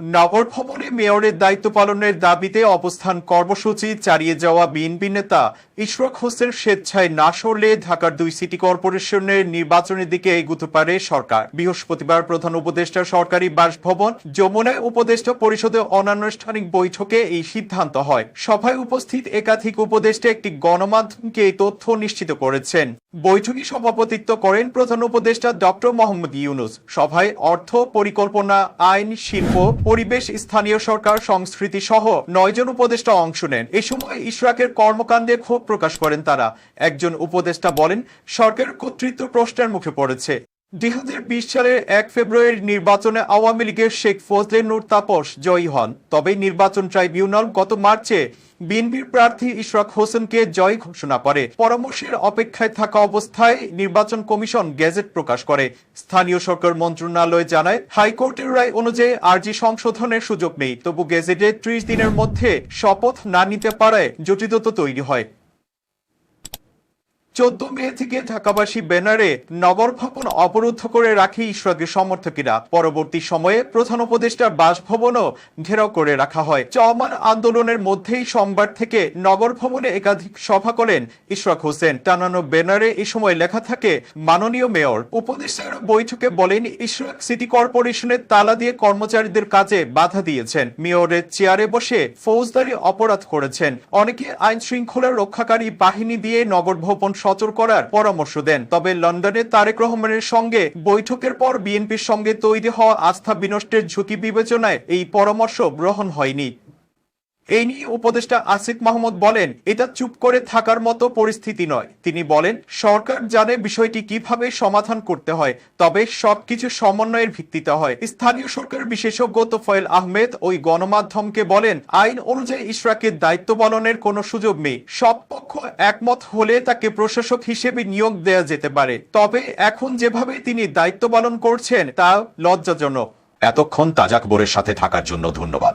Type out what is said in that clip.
নগর ভবনে মেয়রের দায়িত্ব পালনের দাবিতে অবস্থান কর্মসূচি চালিয়ে যাওয়া বিএনপি নেতা ইশরাক হোসেন স্বেচ্ছায় না সরলে ঢাকার দুই সিটি কর্পোরেশনের নির্বাচনের দিকে এগুতে পারে সরকার। বৃহস্পতিবার প্রধান উপদেষ্টা সরকারি বাসভবন যমুনায় উপদেষ্টা পরিষদের অনানুষ্ঠানিক বৈঠকে এই সিদ্ধান্ত হয়। সভায় উপস্থিত একাধিক উপদেষ্টা একটি গণমাধ্যমকে এই তথ্য নিশ্চিত করেছেন। বৈঠকে সভাপতিত্ব করেন প্রধান উপদেষ্টা ডক্টর মোহাম্মদ ইউনুস। সভায় অর্থ পরিকল্পনা, আইন, শিল্প পরিবেশ, স্থানীয় সরকার, সংস্কৃতি সহ নয়জন উপদেষ্টা অংশ নেন। এ সময় ইশরাকের কর্মকাণ্ডে ক্ষোভ প্রকাশ করেন তারা। একজন উপদেষ্টা বলেন, সরকার কর্তৃত্ব প্রশ্নের মুখে পড়েছে। দুই হাজার বিশ সালের এক ফেব্রুয়ারির নির্বাচনে আওয়ামী লীগের শেখ ফজলে নূর তাপস জয়ী হন। তবে নির্বাচন ট্রাইব্যুনাল গত মার্চে বিএনপির প্রার্থী ইশরাক হোসেনকে জয় ঘোষণা করে। পরামর্শের অপেক্ষায় থাকা অবস্থায় নির্বাচন কমিশন গেজেট প্রকাশ করে। স্থানীয় সরকার মন্ত্রণালয় জানায়, হাইকোর্টের রায় অনুযায়ী আর্জি সংশোধনের সুযোগ নেই। তবু গেজেটে ত্রিশ দিনের মধ্যে শপথ না নিতে পারায় জটিলতা তৈরি হয়। চোদ্দ মে থেকে ঢাকাবাসী ব্যানারে নগর ভবন অবরুদ্ধ করে রাখে ইশরাকের সমর্থকেরা। পরবর্তী সময়ে প্রধান উপদেষ্টার বাসভবনও ঘেরাও করে রাখা হয়। চলমান আন্দোলনের মধ্যেই সোমবার থেকে নগর ভবনে একাধিক সভা করেন ইশরাক হোসেন। টানানো ব্যানারে এ সময় লেখা থাকে, মাননীয় মেয়র, উপদেষ্টারা বৈঠকে বলেন ইশরাক সিটি কর্পোরেশনের তালা দিয়ে কর্মচারীদের কাজে বাধা দিয়েছেন। মেয়রের চেয়ারে বসে ফৌজদারি অপরাধ করেছেন। অনেকে আইন শৃঙ্খলা রক্ষাকারী বাহিনী দিয়ে নগর ভবন সচল করার পরামর্শ দেন। তবে লন্ডনে তারেক রহমানের সঙ্গে বৈঠকের পর বিএনপির সঙ্গে তৈরি হওয়া আস্থা বিনষ্টের ঝুঁকি বিবেচনায় এই পরামর্শ গ্রহণ হয়নি। এই নিয়ে উপদেষ্টা আসিফ মাহমুদ বলেন, এটা চুপ করে থাকার মতো পরিস্থিতি নয়। তিনি বলেন, সরকার জানে বিষয়টি কীভাবে সমাধান করতে হয়, তবে সবকিছু সমন্বয়ের ভিত্তিতে হয়। স্থানীয় সরকার বিশেষজ্ঞ তোফায়েল আহমেদ ওই গণমাধ্যমকে বলেন, আইন অনুযায়ী ইশরাকের দায়িত্ব পালনের কোনো সুযোগ নেই। সব পক্ষ একমত হলে তাকে প্রশাসক হিসেবে নিয়োগ দেওয়া যেতে পারে। তবে এখন যেভাবে তিনি দায়িত্ব পালন করছেন, তা লজ্জাজনক। এতক্ষণ তাজাকবরের সাথে থাকার জন্য ধন্যবাদ।